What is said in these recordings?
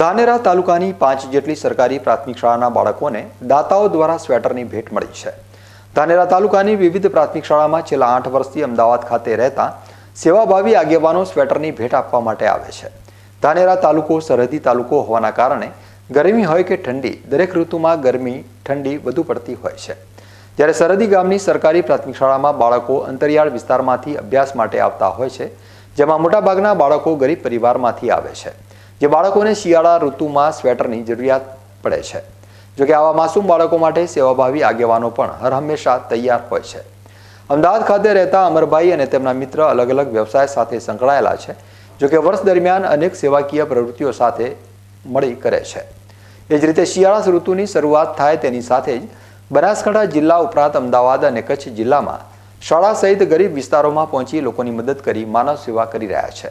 ધાનેરા તાલુકાની પાંચ જેટલી સરકારી પ્રાથમિક શાળાના બાળકોને દાતાઓ દ્વારા સ્વેટરની ભેટ મળી છે. ધાનેરા તાલુકાની વિવિધ પ્રાથમિક શાળામાં છેલ્લા આઠ વર્ષથી અમદાવાદ ખાતે રહેતા સેવાભાવી આગેવાનો સ્વેટરની ભેટ આપવા માટે આવે છે. ધાનેરા તાલુકો સરહદી તાલુકો હોવાના કારણે ગરમી હોય કે ઠંડી, દરેક ઋતુમાં ગરમી, ઠંડી વધુ પડતી હોય છે. જ્યારે સરહદી ગામની સરકારી પ્રાથમિક શાળામાં બાળકો અંતરિયાળ વિસ્તારમાંથી અભ્યાસ માટે આવતા હોય છે, જેમાં મોટાભાગના બાળકો ગરીબ પરિવારમાંથી આવે છે. જે બાળકોને શિયાળા ઋતુમાં સ્વેટરની જરૂરિયાત પડે છે. જોકે આવા માસૂમ બાળકો માટે સેવાભાવી આગેવાનો પણ હરહંમેશા તૈયાર હોય છે. અમદાવાદ ખાતે રહેતા અમરભાઈ અને તેમના મિત્ર અલગ અલગ વ્યવસાય સાથે સંકળાયેલા છે જોકે વર્ષ દરમિયાન અનેક સેવાકીય પ્રવૃત્તિઓ સાથે મળી કરે છે. એ જ રીતે શિયાળા ઋતુની શરૂઆત થાય તેની સાથે જ બનાસકાંઠા જિલ્લા ઉપરાંત અમદાવાદ અને કચ્છ જિલ્લામાં શાળા સહિત ગરીબ વિસ્તારોમાં પહોંચી લોકોની મદદ કરી માનવ સેવા કરી રહ્યા છે.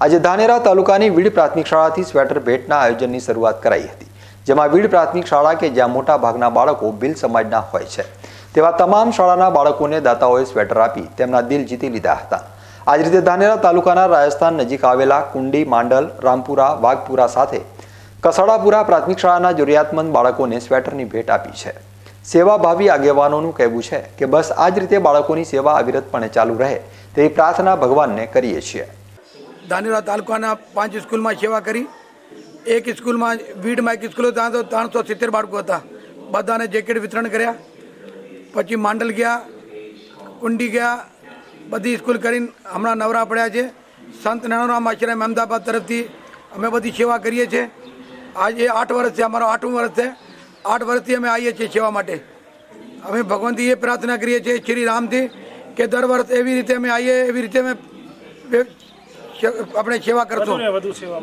આજે ધાનેરા તાલુકાની વીડ પ્રાથમિક શાળાથી સ્વેટર ભેટના આયોજનની શરૂઆત કરાઈ હતી, જેમાં વીડ પ્રાથમિક શાળા કે જ્યાં મોટા ભાગના બાળકો ભીલ સમાજના હોય છે. તેવા તમામ શાળાના બાળકોને દાતાઓએ સ્વેટર આપી તેમના દિલ જીતી લીધા હતા. આ જ રીતે ધાનેરા તાલુકાના રાજસ્થાન નજીક આવેલા કુંડી, માંડલ, રામપુરા, વાઘપુરા સાથે કસાડાપુરા પ્રાથમિક શાળાના જરૂરિયાતમંદ બાળકોને સ્વેટરની ભેટ આપી છે. સેવાભાવી આગેવાનોનું કહેવું છે કે બસ આ જ રીતે બાળકોની સેવા અવિરતપણે ચાલુ રહે તેવી પ્રાર્થના ભગવાનને કરીએ છીએ. ધાનેરા તાલુકાના પાંચ સ્કૂલમાં સેવા કરી. એક સ્કૂલમાં વીડમાં એક સ્કૂલ ત્યાં તો ત્રણસો સિત્તેર બાળકો હતા. બધાને જેકેટ વિતરણ કર્યા. પછી માંડલ ગયા, કુંડી ગયા, બધી સ્કૂલ કરીને હમણાં નવરા પડ્યા છે. સંત નાનોરામ આશ્રમ અમદાવાદ તરફથી અમે બધી સેવા કરીએ છીએ. આજે આઠ વર્ષ છે, અમારો આઠમું વર્ષ છે. આઠ વર્ષથી અમે આવીએ છીએ સેવા માટે. અમે ભગવાનથી એ પ્રાર્થના કરીએ છીએ શ્રી રામથી કે દર વર્ષ એવી રીતે અમે આવીએ, એવી રીતે અમે આપણે સેવા કરશું.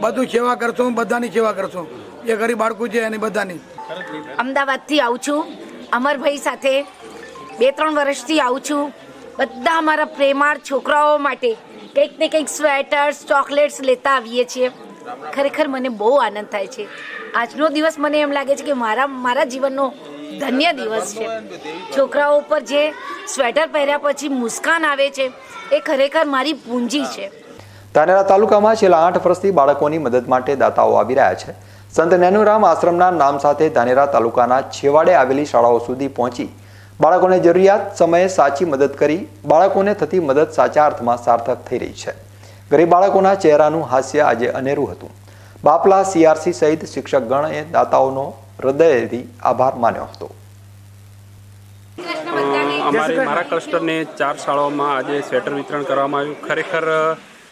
બધું સેવા કરશું બધાની સેવા કરશું. જે ગરીબ બાળકું છે એની બધાની. અમદાવાદથી આવું છું. અમરભાઈ સાથે બે ત્રણ વર્ષથી આવું છું. બધા અમારા પ્રેમાળ છોકરાઓ માટે કંઈક ને કંઈક સ્વેટર્સ ચોકલેટ્સ લેતા આવીએ છીએ. ખરેખર મને બહુ આનંદ થાય છે. આજનો દિવસ મને એમ લાગે છે કે મારા મારા જીવનનો ધન્ય દિવસ છે. છોકરાઓ ઉપર જે સ્વેટર પહેર્યા પછી મુસ્કાન આવે છે એ ખરેખર મારી પૂંજી છે. ધાનેરા તાલુકામાં છેલ્લા આઠ વર્ષથી બાળકોની મદદ માટે દાતાઓ આવી રહ્યા છે. સંત નેનુરામ આશ્રમના નામ સાથે ધાનેરા તાલુકાના છેવાડે આવેલી શાળાઓ સુધી પહોંચી બાળકોને જરૂરિયાત સમયે સાચી મદદ કરી બાળકોને થતી મદદ સાચા અર્થમાં સાર્થક થઈ રહી છે. ગરીબ બાળકોના ચહેરાનું હાસ્ય આજે અનેરું હતું. બાપલા સીઆરસી સહિત શિક્ષકગણએ દાતાઓનો હૃદયથી આભાર માન્યો હતો. અમારી મારા ક્લસ્ટરને ચાર શાળાઓમાં આજે સ્વેટર વિતરણ કરવામાં આવ્યું. ખરેખર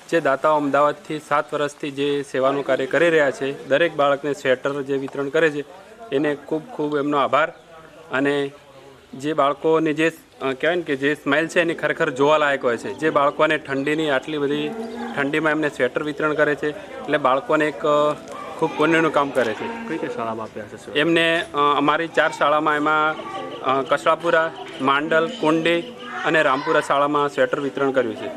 જે દાતાઓ અમદાવાદથી સાત વર્ષથી જે સેવાનું કાર્ય કરી રહ્યા છે દરેક બાળકને સ્વેટર જે વિતરણ કરે છે એને ખૂબ ખૂબ એમનો આભાર. અને જે બાળકોને જે કહેવાય ને કે જે સ્માઇલ છે એની ખરેખર જોવાલાયક હોય છે. જે બાળકોને ઠંડીની આટલી બધી ઠંડીમાં એમને સ્વેટર વિતરણ કરે છે એટલે બાળકોને એક ખૂબ પુણ્યનું કામ કરે છે. કઈ કઈ શાળામાં આપ્યા છે એમને અમારી ચાર શાળામાં એમાં અ, કસરાપુરા માંડલ કુંડી અને રામપુરા શાળામાં સ્વેટર વિતરણ કર્યું છે.